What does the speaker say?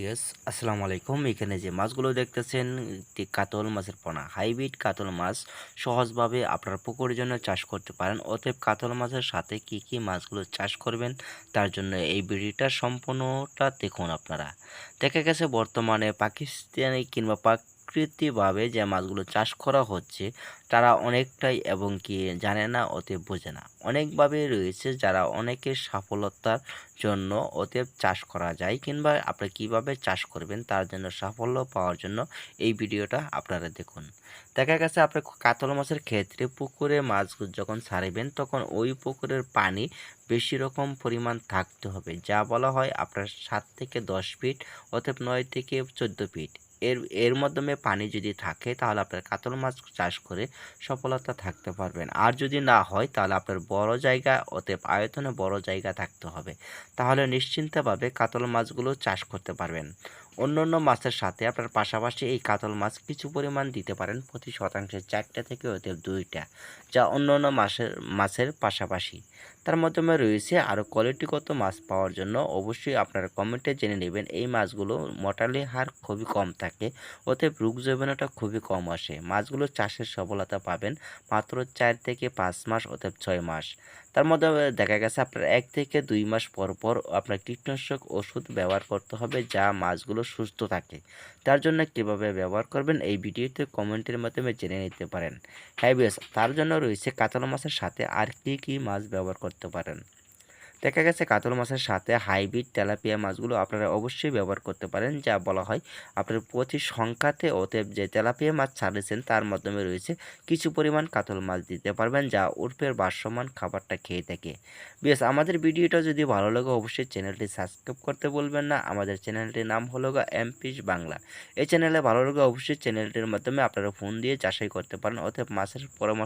Yes, আসসালামু আলাইকুম। এখানে যে মাছগুলো দেখতেছেন কাতল মাছের পোনা। হাইব্রিড কাতল মাছ সহজভাবে আপনার পুকুরের জন্য চাষ করতে পারেন। অতএব কাতল মাছের সাথে কি কি মাছগুলো চাষ করবেন, তার জন্য এই ভিডিওটা সম্পূর্ণটা দেখুন আপনারা। দেখা গেছে বর্তমানে পাকিস্তানি কিংবা প্রাকৃতিকভাবে যে মাছগুলো চাষ করা হচ্ছে, তারা অনেকটাই এবং কি জানে না, অতএব বোঝে না। অনেকভাবে রয়েছে যারা অনেকের সফলতার জন্য অতএব চাষ করা যায় কিংবা আপনি কীভাবে চাষ করবেন তার জন্য সাফল্য পাওয়ার জন্য এই ভিডিওটা আপনারা দেখুন। দেখা গেছে আপনার কাতল মাছের ক্ষেত্রে পুকুরে মাছ যখন ছাড়িবেন, তখন ওই পুকুরের পানি বেশি রকম পরিমাণ থাকতে হবে। যা বলা হয় আপনার সাত থেকে দশ ফিট, অতএব নয় থেকে চোদ্দ ফিট। এর এর মাধ্যমে পানি যদি থাকে, তাহলে আপনার কাতল মাছ চাষ করে সফলতা থাকতে পারবেন। আর যদি না হয়, তাহলে আপনার বড় জায়গা অতএব আয়তনে বড় জায়গা থাকতে হবে। তাহলে নিশ্চিন্তভাবে কাতল মাছগুলো চাষ করতে পারবেন। অন্য অন্য মাছের সাথে আপনার পাশাপাশি এই কাতল মাছ কিছু পরিমাণ দিতে পারেন প্রতি শতাংশে চারটা থেকে অতএব দুইটা, যা অন্য অন্য মাছের মাছের পাশাপাশি। তার মাধ্যমে রয়েছে আরও কোয়ালিটিগত মাছ পাওয়ার জন্য অবশ্যই আপনারা কমেন্টে জেনে নেবেন এই মাছগুলো মর্টালি হার খুবই কম থাকে, অতএব রোগ জীবাণুটা খুবই কম আসে। মাছগুলো চাষের সফলতা পাবেন মাত্র চার থেকে পাঁচ মাস, অতএব ছয় মাস। তার মধ্যে দেখা গেছে আপনার এক থেকে দুই মাস পর পর আপনার কীটনাশক ওষুধ ব্যবহার করতে হবে যা মাছগুলো সুস্থ থাকে। তার জন্য কীভাবে ব্যবহার করবেন এই ভিডিওতে কমেন্টের মাধ্যমে জেনে নিতে পারেন। হ্যাঁ বেশ তার জন্য রয়েছে কাতলা মাছের সাথে আর কী কী মাছ ব্যবহার করতে পারেন? দেখা গেছে কাতল মাছের সাথে হাইব্রিড তেলাপিয়া মাছগুলো আপনারা অবশ্যই ব্যবহার করতে পারেন। যা বলা হয় আপনার প্রতি সংখ্যাতে অতএব যে তেলাপিয়া মাছ ছাড়েছেন তার মাধ্যমে রয়েছে কিছু পরিমাণ কাতল মাছ দিতে পারবেন, যা উর্ফের ভারসমান খাবারটা খেয়ে থাকে। বেশ আমাদের ভিডিওটা যদি ভালো লাগে অবশ্যই চ্যানেলটি সাবস্ক্রাইব করতে বলবেন না। আমাদের চ্যানেলটির নাম হলো গা এমপিস বাংলা। এই চ্যানেলে ভালো লাগে অবশ্যই চ্যানেলটির মাধ্যমে আপনারা ফোন দিয়ে যাচাই করতে পারেন, অতএব মাছের পরামর্শ